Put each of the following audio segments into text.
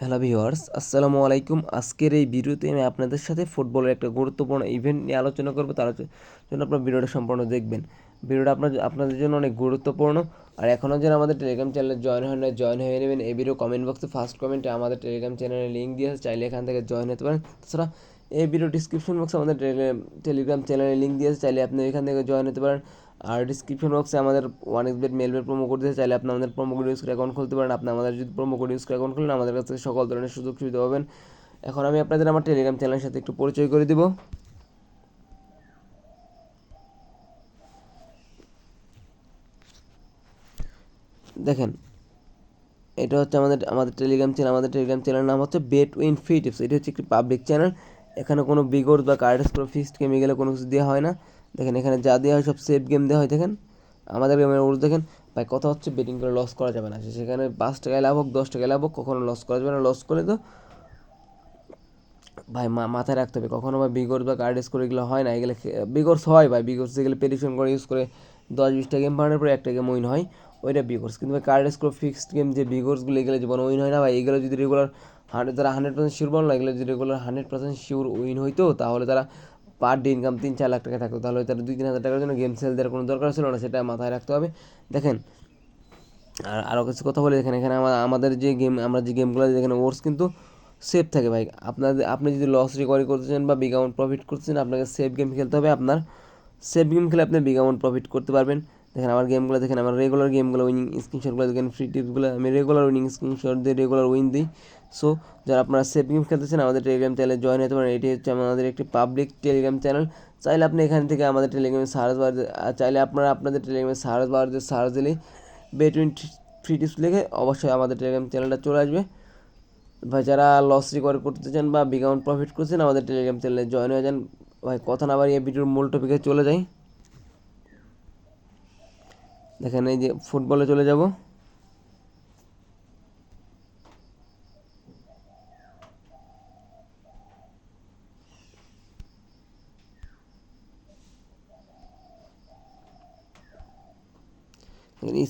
Hello viewers, আসসালামু আলাইকুম। আজকের এই ভিডিওতে আমি আপনাদের সাথে ফুটবলের একটা গুরুত্বপূর্ণ ইভেন্ট নিয়ে আলোচনা করব। তার জন্য আপনার ভিডিওটা সম্পূর্ণ দেখবেন। ভিডিওটা আপনার আপনাদের জন্য অনেক গুরুত্বপূর্ণ। আর এখনও যারা আমাদের টেলিগ্রাম চ্যানেলে জয়েন হয় না জয়েন হয়ে নেবেন। এই ভিডিও কমেন্ট বক্সে ফার্স্ট কমেন্টে আমাদের টেলিগ্রাম চ্যানেলের লিঙ্ক দিয়ে আছে। চাইলে এখান থেকে জয়েন হতে পারেন। তাছাড়া এই ভিডিও ডিসক্রিপশন বক্সে আমাদের টেলিগ্রাম চ্যানেলের লিঙ্ক দিয়ে আছে। চাইলে আপনি এখান থেকে জয়েন হতে পারেন। আর ডিসক্রিপশন বক্সে আমাদের one X bet promo code দিতে চাইলে আপনি আমাদের প্রোমো কোড ইউজ করে অ্যাকাউন্ট খুলতে পারেন। আপনি আমাদের যদি প্রোমো কোড ইউজ করে অ্যাকাউন্ট খুলেন, আমাদের কাছ থেকে সকল ধরনের সুযোগ সুবিধা পাবেন। এখন আমি আপনাদের আমার টেলিগ্রাম চ্যানেলের সাথে একটু পরিচয় করে দিব। দেখেন, এটা হচ্ছে আমাদের আমাদের টেলিগ্রাম চ্যানেল আমাদের টেলিগ্রাম চ্যানেলের নাম হচ্ছে বেট উইন ফ্রি টিপস এটা হচ্ছে একটি পাবলিক চ্যানেল এখানে কোনো বিগোর বা কার্ডস কোনো ফিক্সড গেলে কোনো কিছু দেওয়া হয় না। দেখেন, এখানে যা দেওয়া হয় সব সেফ গেম দেওয়া হয়, দেখেন। আমাদের গেমের রুলস দেখেন। ভাই, কথা হচ্ছে বেটিং করে লস করা যাবে না। সেখানে পাঁচ টাকায় লাভ হোক, দশ টাকায় লাভ হোক, কখনো লস করা যাবে না। লস করে তো ভাই মাথায় রাখতে হবে। কখনো ভাই বিগোর বা কার্ডেস করে এগুলো হয় না। এগুলো বিগর্স হয় ভাই। বিগর্স যেগুলো পেডিশন করে ইউজ করে দশ বিশটা গেম বানানোর পরে একটা গেম উইন হয়। ওইটা বিগোর্স কিন্তু ভাই কার্ডেস করে ফিক্সড গেম যে বিগোর্সগুলো এগুলো জীবন উইন হয় না ভাই। এগুলো যদি রেগুলার হান্ড্রেড তারা হান্ড্রেড পার্সেন্ট শিওর বল না, এগুলো যদি regular hundred percent sure win হইতো, তাহলে তারা পার ডে ইনকাম তিন চার লাখ টাকা থাকতো, তাহলে তারা দুই, তিন হাজার টাকার জন্য গেম সেল দেওয়ার কোনো দরকার ছিল না, সেটা মাথায় রাখতে হবে। দেখেন, আর আরও কিছু কথা বলি, দেখেন, এখানে আমাদের যে গেম আমরা যে গেমগুলো যেখানে ওর্স কিন্তু সেফ থাকে ভাই। আপনাদের আপনি যদি লস রিকভারি করতেছেন বা বিগ অ্যামাউন্ট প্রফিট করতেছেন আপনাকে সেফ গেম খেলতে হবে। আপনার সেফ গেম খেলে আপনি বিগ অ্যামাউন্ট প্রফিট করতে পারবেন। দেখেন, আমার গেমগুলো দেখেন, আমার রেগুলার গেমগুলো উইনিং স্ক্রিনশটগুলো দেখেন ফ্রি টিপসগুলো আমি রেগুলার উইনিং স্ক্রিনশট দিয়ে রেগুলার উইন দিই। সো যারা আপনারা সেফ গেম খেলতেছেন আমাদের টেলিগ্রাম চ্যানেলে জয়েন হতে পারেন। এটি হচ্ছে আমাদের একটি পাবলিক টেলিগ্রাম চ্যানেল চাইলে আপনি এখান থেকে আমাদের টেলিগ্রামে সার্চ বার চাইলে আপনারা আপনাদের টেলিগ্রামে সার্চ বার সার্চ দিলেই বেটুইন ফ্রি টিপস লিখে অবশ্যই আমাদের টেলিগ্রাম চ্যানেলটা চলে আসবে। ভাই, যারা লস রিকভার করতে চান বা বিগ অ্যামাউন্ট প্রফিট করছেন আমাদের টেলিগ্রাম চ্যানেলে জয়েন হয়ে যান। ভাই, কথা না বাড়িয়ে ভিডিওর মূল টপিকে চলে যাই। দেখেন এই যে ফুটবলে চলে যাব।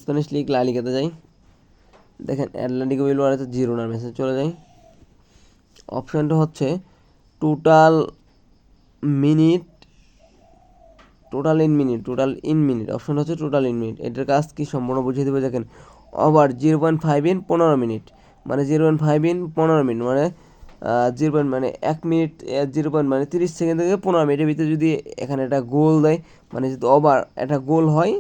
স্প্যানিশ লিগ লালিগাতে যাই। দেখেন অ্যাটলান্টিক বিলবারেতে জিরো নার মেসেজ চলে যাই। অপশানটা হচ্ছে total minute total in minute total in minute option হচ্ছে টোটাল ইন মিনিট এটার কাজ কি? সম্পূর্ণ বুঝিয়ে দেবে, দেখেন। Over zero point five in পনেরো মিনিট মানে জিরো পয়েন্ট ফাইভ ইন পনেরো মিনিট মানে জিরো পয়েন্ট মানে এক মিনিট জিরো পয়েন্ট মানে তিরিশ সেকেন্ড থেকে পনেরো মিনিটের ভিতরে যদি এখানে একটা গোল দেয় মানে যদি ওভার একটা গোল হয়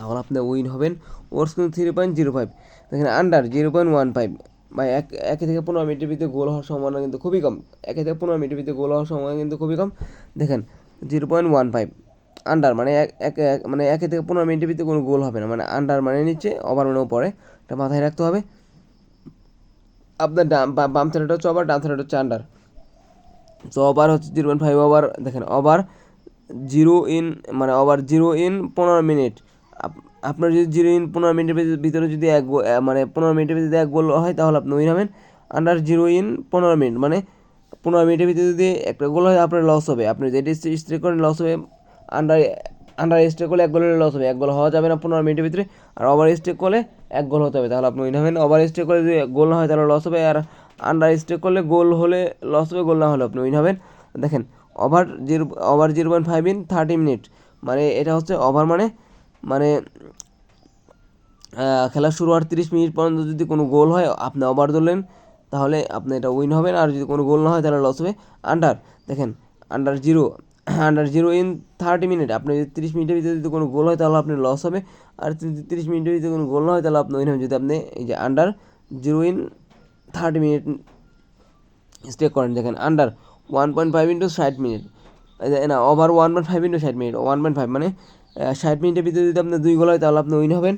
তাহলে আপনি উইন হবেন। ওর্স কিন্তু থ্রি পয়েন্ট জিরো ফাইভ দেখেন under zero point one five বা এক, একে থেকে পনেরো মিনিটের ভিতরে গোল হওয়ার সম্ভাবনা কিন্তু খুবই কম। একে থেকে পনেরো মিনিটের ভিতরে গোল হওয়ার সম্ভাবনা কিন্তু খুবই কম। দেখেন zero point one five under মানে এক এক মানে একে থেকে পনেরো মিনিটের ভিতরে কোনো গোল হবে না। মানে আন্ডার মানে নিচ্ছে ওভার মানেও পরে এটা মাথায় রাখতে হবে। আপনার ডাম বাম সাইডটা হচ্ছে ওভার ডান সাইডটা হচ্ছে আন্ডার তো ওভার হচ্ছে জিরো পয়েন্ট ফাইভ ওভার দেখেন ওভার জিরো ইন মানে ওভার জিরো ইন পনেরো মিনিট। আপনার যদি জিরো ইন পনেরো মিনিটের ভিতরে যদি এক মানে পনেরো মিনিটের ভিতরে এক গোল হয়, তাহলে আপনি উইন হবেন। আন্ডার জিরো ইন পনেরো মিনিট মানে পনেরো মিনিটের ভিতরে যদি একটা গোল হয়, আপনার লস হবে। আপনি যেটি স্ট্রেক করেন লস হবে আন্ডার আন্ডার স্ট্রেক করলে এক গোলের লস হবে। এক গোল হওয়া যাবে না পনেরো মিনিটের ভিতরে, আর ওভার স্ট্রেক করলে এক গোল হতে হবে, তাহলে আপনি উইন হবেন। ওভার স্ট্রেক করলে যদি গোল না হয়, তাহলে লস হবে। আর আন্ডার স্ট্রেক করলে গোল হলে লস হবে, গোল না হলে আপনি উইন হবেন। দেখেন over zero over zero point five in thirty minute মানে এটা হচ্ছে ওভার মানে মানে খেলা শুরু হওয়ার তিরিশ মিনিট পর্যন্ত যদি কোনো গোল হয়, আপনি ওভার ধরলেন, তাহলে আপনি এটা উইন হবেন। আর যদি কোনো গোল না হয়, তাহলে লস হবে। আন্ডার দেখেন under zero under zero in thirty minute আপনি যদি তিরিশ মিনিটের ভিতরে যদি কোনো গোল হয়, তাহলে আপনি লস হবে। আর যদি তিরিশ মিনিটের ভিতরে কোনো গোল না হয়, তাহলে আপনি উইন হবে। যদি আপনি এই যে under zero in thirty minute stay করেন, দেখেন under one point five into ষাট মিনিট না over one point five into ষাট মিনিট ওয়ান পয়েন্ট ফাইভ মানে ষাট মিনিটের ভিতরে যদি আপনার দুই গোল হয়, তাহলে আপনি উইন হবেন।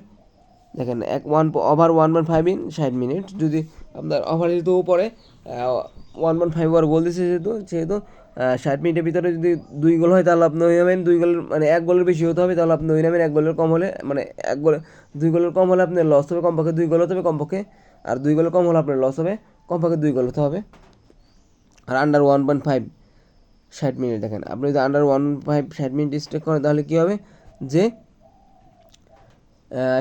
দেখেন, এক one over one point five in ষাট মিনিট। যদি আপনার ওভার যেহেতু পরে one point five over goal দিচ্ছে যেহেতু, সেহেতু ষাট মিনিটের ভিতরে যদি দুই গোল হয়, তাহলে আপনি যাবেন দুই গোলের মানে এক গোলের বেশি হতে হবে, তাহলে আপনি যাবেন এক গোলের কম হলে মানে এক গোলে, দুই গোলের কম হলে আপনার লস হবে কমপক্ষে দুই গোল হতে হবে কমপক্ষে, আর দুই গোলের কম হলে আপনার লস হবে কমপক্ষে দুই গোল হতে হবে। আর আন্ডার ওয়ান পয়েন্ট ফাইভ ষাট মিনিট দেখেন, আপনি যদি আন্ডার ওয়ান ফাইভ ষাট মিনিট স্টেক করেন, তাহলে কী হবে? যে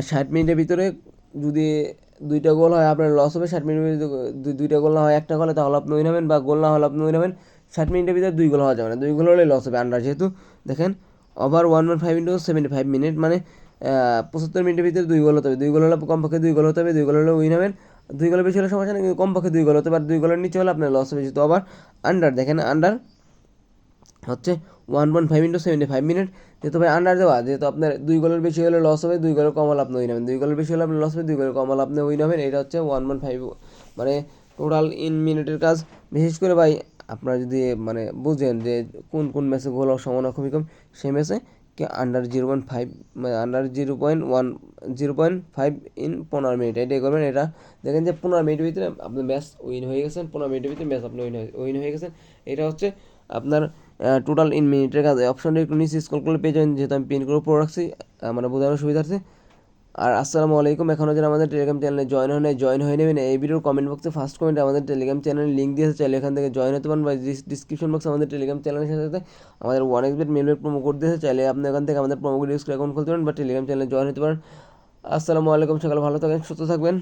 ষাট মিনিটের ভিতরে যদি দুইটা গোল হয়, আপনার লস হবে, ষাট মিনিটের ভিতরে দুইটা গোল না হয়, একটা গোলে, তাহলে আপনি উইন হবেন, বা গোল না হলে আপনি উইন হবেন। ষাট মিনিটের ভিতরে দুই গোল হওয়া যাবে না। দুই গোল হলে লস হবে আন্ডার যেহেতু দেখেন over one one five into seventy five minute মানে পঁচাত্তর মিনিটের ভিতরে দুই গোল হতে হবে। দুই গোল হলে কমপক্ষে দুই গোল হতে হবে, দুই গোল হলে উইন হবেন। দুই গোলের বেশি হলে সমস্যা নেই, কিন্তু কমপক্ষে দুই গোল হতে পারে। দুই গোলের নিচে হলে আপনার লস হবে, যেহেতু আবার আন্ডার দেখেন আন্ডার হচ্ছে one point five into seventy five minute যেহেতু ভাই আন্ডার দেওয়া, যেহেতু আপনার দুই গোলের বেশি হলে লস হবে, দুই গোলের কম হলে আপনি উইন হবেন দুই গোলের বেশি হলে আপনার লস হবে, দুই গোলের কম হলে আপনি উইন হবেন এটা হচ্ছে ওয়ান পয়েন্ট ফাইভ মানে টোটাল ইন মিনিটের কাজ। বিশেষ করে ভাই, আপনারা যদি মানে বুঝেন যে কোন কোন ম্যাচে গোল হওয়ার সম্ভাবনা খুবই কম, সেই ম্যাচে কি আন্ডার জিরো পয়েন্ট ফাইভ মানে under zero point one zero point five in পনেরো মিনিট এটাই করবেন এটা দেখেন যে পনেরো মিনিটের ভিতরে আপনি ম্যাচ উইন হয়ে গেছেন, পনেরো মিনিটের ভিতরে ম্যাচ আপনি উইন হয়ে উইন হয়ে গেছেন, এটা হচ্ছে আপনার টোটাল ইন মিনিটের কাজ অপশনটা একটু নিচে স্কল করলে পেয়ে যাবেন, যেহেতু আমি পিন করে উপরে রাখছি মানে বোঝানোর সুবিধা আছে আর আসসালামু আলাইকুম এখনও যারা আমাদের টেলিগ্রাম চ্যানেলে জয়েন হয় নাই জয়েন হয়ে নেবেন। এই ভিডিওর কমেন্ট বক্সে ফার্স্ট কমেন্টে আমাদের টেলিগ্রাম চ্যানেলের লিঙ্ক দিয়েছে চাইলে এখান থেকে জয়েন হতে পারেন বা ডিসক্রিপশন বক্সে আমাদের টেলিগ্রাম চ্যানেলের সাথে সাথে আমাদের one X bet Melbet promo code দিয়েছে, চাইলে আপনি এখান থেকে আমাদের প্রোমো কোড ইউজ করে অ্যাকাউন্ট খুলতে পারেন বা টেলিগ্রাম চ্যানেলে জয়েন হতে পারেন। আসসালামু আলাইকুম, সকাল ভালো থাকেন, সুস্থ থাকবেন।